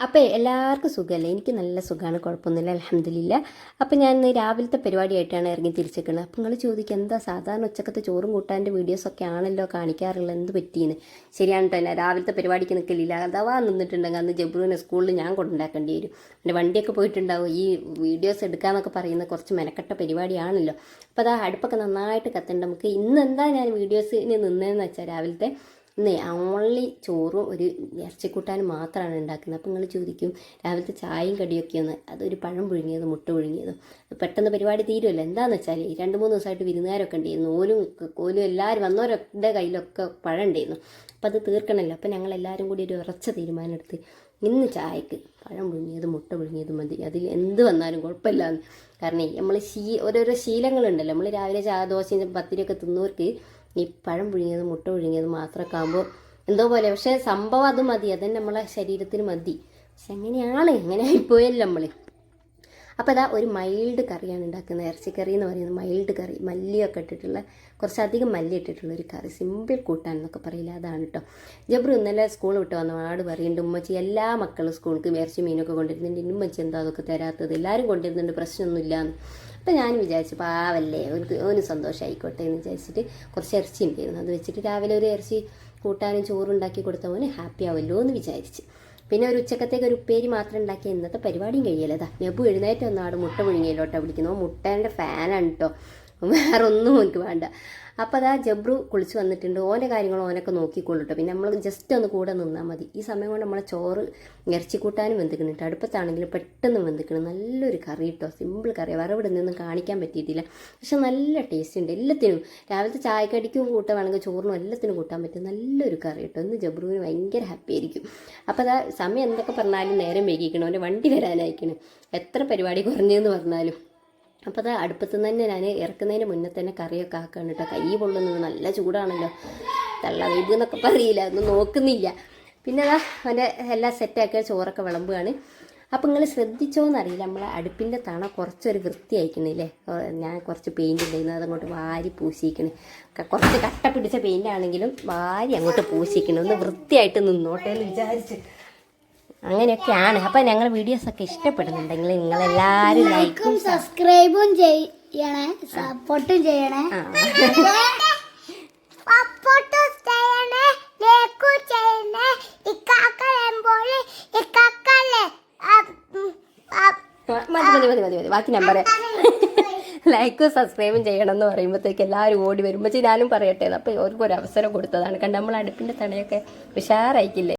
അപ്പോൾ എല്ലാവർക്കും സുഖമല്ലേ എനിക്ക് നല്ല സുഖമാണ് കുഴപ്പമൊന്നുമില്ല അലഹമില്ല അപ്പോൾ ഞാൻ ഇന്ന് രാവിലത്തെ പരിപാടിയായിട്ടാണ് ഇറങ്ങി തിരിച്ചേക്കുന്നത് അപ്പോൾ നിങ്ങൾ ചോദിക്കുക എന്താ സാധാരണ ഉച്ചക്കത്തെ ചോറും കൂട്ടാന്റെ വീഡിയോസൊക്കെ ആണല്ലോ കാണിക്കാറുള്ളത്? എന്ത് പറ്റിയെന്ന് ശരിയാണ് കേട്ടോ രാവിലത്തെ പരിപാടിക്ക് നിൽക്കലില്ല അഥവാ നിന്നിട്ടുണ്ടെങ്കിൽ അന്ന് ജബ്രുവിനെ സ്കൂളിൽ ഞാൻ കൊണ്ടുണ്ടാക്കേണ്ടി വരും. എന്റെ വണ്ടിയൊക്കെ പോയിട്ടുണ്ടാവും. ഈ വീഡിയോസ് എടുക്കാമെന്നൊക്കെ പറയുന്ന കുറച്ച് മെനക്കെട്ട പരിപാടിയാണല്ലോ. അപ്പോൾ അതാ അടുപ്പൊക്കെ നന്നായിട്ട് കത്തേണ്ട. നമുക്ക് ഇന്ന് എന്താ ഞാൻ വീഡിയോസിന് നിന്നതെന്ന് വെച്ചാൽ രാവിലത്തെ? ഇന്ന് ഓൺലി ചോറും ഒരു ഇറച്ചിക്കൂട്ടാനും മാത്രമാണ് ഉണ്ടാക്കുന്നത് അപ്പം നിങ്ങൾ ചോദിക്കും രാവിലത്തെ ചായയും കടിയൊക്കെ ഒന്ന് അതൊരു പഴം പുഴുങ്ങിയത് മുട്ട പുഴുങ്ങിയതും പെട്ടെന്ന് പരിപാടി തീരുമല്ലോ എന്താണെന്ന് വെച്ചാൽ രണ്ട് മൂന്ന് ദിവസമായിട്ട് വിരുന്നുകാരൊക്കെ ഉണ്ടായിരുന്നു ഓലും കോലും എല്ലാവരും വന്നവരുടെ കയ്യിലൊക്കെ പഴം ഉണ്ടായിരുന്നു അപ്പം അത് തീർക്കണമല്ലോ അപ്പോൾ ഞങ്ങൾ എല്ലാവരും കൂടി ഒരു ഉറച്ച തീരുമാനം എടുത്ത് ഇന്ന് ചായക്ക് പഴം പുഴുങ്ങിയത് മുട്ട പുഴുങ്ങിയത് മതി. അതിൽ എന്ത് വന്നാലും കുഴപ്പമില്ല കാരണം നമ്മൾ ശീ ഓരോരോ ശീലങ്ങളുണ്ടല്ലോ? നമ്മൾ രാവിലെ ചാ ദോശയും പത്തിരിയൊക്കെ തിന്നവർക്ക് ഈ പഴം പുഴുങ്ങിയത് മുട്ട പുഴുങ്ങിയത് മാത്രമൊക്കെ ആകുമ്പോൾ എന്തോ പോലെ. പക്ഷേ സംഭവം അത് മതി. അതന്നെ നമ്മളെ ശരീരത്തിന് മതി. പക്ഷെ എങ്ങനെയാണ്? എങ്ങനെ ആയിപ്പോയല്ലോ നമ്മൾ അപ്പോൾ ഇതാ ഒരു മൈൽഡ് കറിയാണ് ഉണ്ടാക്കുന്നത്. ഇറച്ചിക്കറി എന്ന് പറയുന്നത് മൈൽഡ് കറി. മല്ലിയൊക്കെ ഇട്ടിട്ടുള്ള കുറച്ചധികം മല്ലി ഇട്ടിട്ടുള്ള ഒരു കറി. സിമ്പിൾ കൂട്ടാൻ എന്നൊക്കെ പറയില്ല. അതാണ് കേട്ടോ ജബ്രു ഇന്നലെ സ്കൂൾ വിട്ട് വന്ന ആട് പറയുന്നുണ്ട് ഉമ്മച്ചി എല്ലാ മക്കളും സ്കൂൾക്ക് ഇറച്ചി മീനൊക്കെ കൊണ്ടിരുന്നുണ്ട് ഉമ്മച്ചി എന്താ അതൊക്കെ തരാത്തത്. എല്ലാവരും കൊണ്ടിരുന്നുണ്ട് പ്രശ്നമൊന്നുമില്ല എന്ന്. അപ്പം ഞാൻ വിചാരിച്ചു പാവല്ലേ ഒരു ഓന് സന്തോഷമായിക്കോട്ടെ എന്ന് വിചാരിച്ചിട്ട് കുറച്ച് ഇറച്ചി ഉണ്ടായിരുന്നു അത് വെച്ചിട്ട് രാവിലെ ഒരു ഇറച്ചി കൂട്ടാനും ചോറുണ്ടാക്കി കൊടുത്തവന് ഹാപ്പി ആവുമല്ലോ എന്ന് വിചാരിച്ച്. പിന്നെ ഒരു ഉച്ചക്കത്തേക്ക് ഒരു ഉപ്പേരി മാത്രം ഉണ്ടാക്കിയ ഇന്നത്തെ പരിപാടിയും കഴിയലതാ നെബു എഴുന്നേറ്റ് വന്നാട് മുട്ട പുഴുങ്ങിയല്ലോട്ടോ വിളിക്കുന്നു. മുട്ടേന്റെ ഫാനാണ് കേട്ടോ വേറെ ഒന്നും എനിക്ക് വേണ്ട. അപ്പോൾ അതാ ജബ്രു കുളിച്ച് വന്നിട്ടുണ്ട്. ഓന്റെ കാര്യങ്ങൾ ഓനൊക്കെ നോക്കിക്കൊള്ളുട്ടോ പിന്നെ നമ്മൾ ജസ്റ്റ് ഒന്ന് കൂടെ നിന്നാൽ മതി. ഈ സമയം കൊണ്ട് നമ്മളെ ചോറ് ഇറച്ചിക്കൂട്ടാനും വെന്തിക്കണം കേട്ടോ അടുപ്പത്താണെങ്കിൽ പെട്ടെന്ന് വെന്തിക്കണം. നല്ലൊരു കറി കേട്ടോ സിമ്പിൾ കറി. വറവിടെ നിന്നും കാണിക്കാൻ പറ്റിയിട്ടില്ല. പക്ഷെ നല്ല ടേസ്റ്റ് ഉണ്ട്. എല്ലാത്തിനും രാവിലത്തെ ചായക്കടിക്കും കൂട്ടാൻ വേണമെങ്കിൽ ചോറിനും എല്ലാത്തിനും കൂട്ടാൻ പറ്റും. നല്ലൊരു കറി കേട്ടോ ഇന്ന് ജബ്രുവിന് ഭയങ്കര ഹാപ്പി ആയിരിക്കും. അപ്പോൾ അതാ സമയം എന്തൊക്കെ പറഞ്ഞാലും നേരം വൈകിക്കണം. അവന്റെ വണ്ടി വരാനായിരിക്കണം എത്ര പരിപാടി കുറഞ്ഞതെന്ന് പറഞ്ഞാലും. അപ്പോൾ അത് അടുപ്പത്ത് തന്നെ ഞാൻ ഇറക്കുന്നതിന് മുന്നേ തന്നെ കറിയൊക്കെ ആക്കുകയാണ് കേട്ടോ. കൈ പൊള്ളുന്നത് നല്ല ചൂടാണല്ലോ. തള്ള ഇത് എന്നൊക്കെ പറയില്ല ഒന്നും നോക്കുന്നില്ല. പിന്നെ അതാ അവന്റെ എല്ലാം സെറ്റാക്കിയ ചോറൊക്കെ വിളമ്പുകയാണ്. അപ്പോൾ നിങ്ങൾ ശ്രദ്ധിച്ചോന്നറിയില്ല നമ്മളെ അടുപ്പിന്റെ തണ കുറച്ചൊരു വൃത്തിയായിക്കണില്ലേ ഞാൻ കുറച്ച് പെയിന്റ് ഉണ്ടായിരുന്നു അതങ്ങോട്ട് വാരി പൂശിക്കണേ. കുറച്ച് കട്ട പിടിച്ച പെയിന്റ് ആണെങ്കിലും വാരി അങ്ങോട്ട് പൂശിക്കണം. ഒന്ന് വൃത്തിയായിട്ട് നിന്നോട്ടെ എന്ന് വിചാരിച്ച്. അങ്ങനെയൊക്കെയാണ്. അപ്പൊ ഞങ്ങൾ വീഡിയോസൊക്കെ ഇഷ്ടപ്പെടുന്നുണ്ടെങ്കിൽ നിങ്ങൾ നിങ്ങളെല്ലാവരും ലൈക്കും സബ്സ്ക്രൈബും ചെയ്യണേ. സപ്പോർട്ടും ചെയ്യണേ. സപ്പോർട്ടും ചെയ്യണേ. ലേക്കും ചെയ്യണേ. ഇക്കാക്കല്ലേ മതി മതി മതി മതി മതി. ബാക്കി നമ്പർ ലൈക്കും സബ്സ്ക്രൈബും ചെയ്യണം എന്ന് പറയുമ്പോഴത്തേക്ക് എല്ലാവരും ഓടി വരുമ്പോൾ ഞാനും പറയട്ടെ. അപ്പോൾ അവർക്ക് ഒരു അവസരം കൊടുത്തതാണ്. കണ്ട് നമ്മൾ അടുപ്പിന്റെ തണയൊക്കെ ഉഷാറായിക്കില്ലേ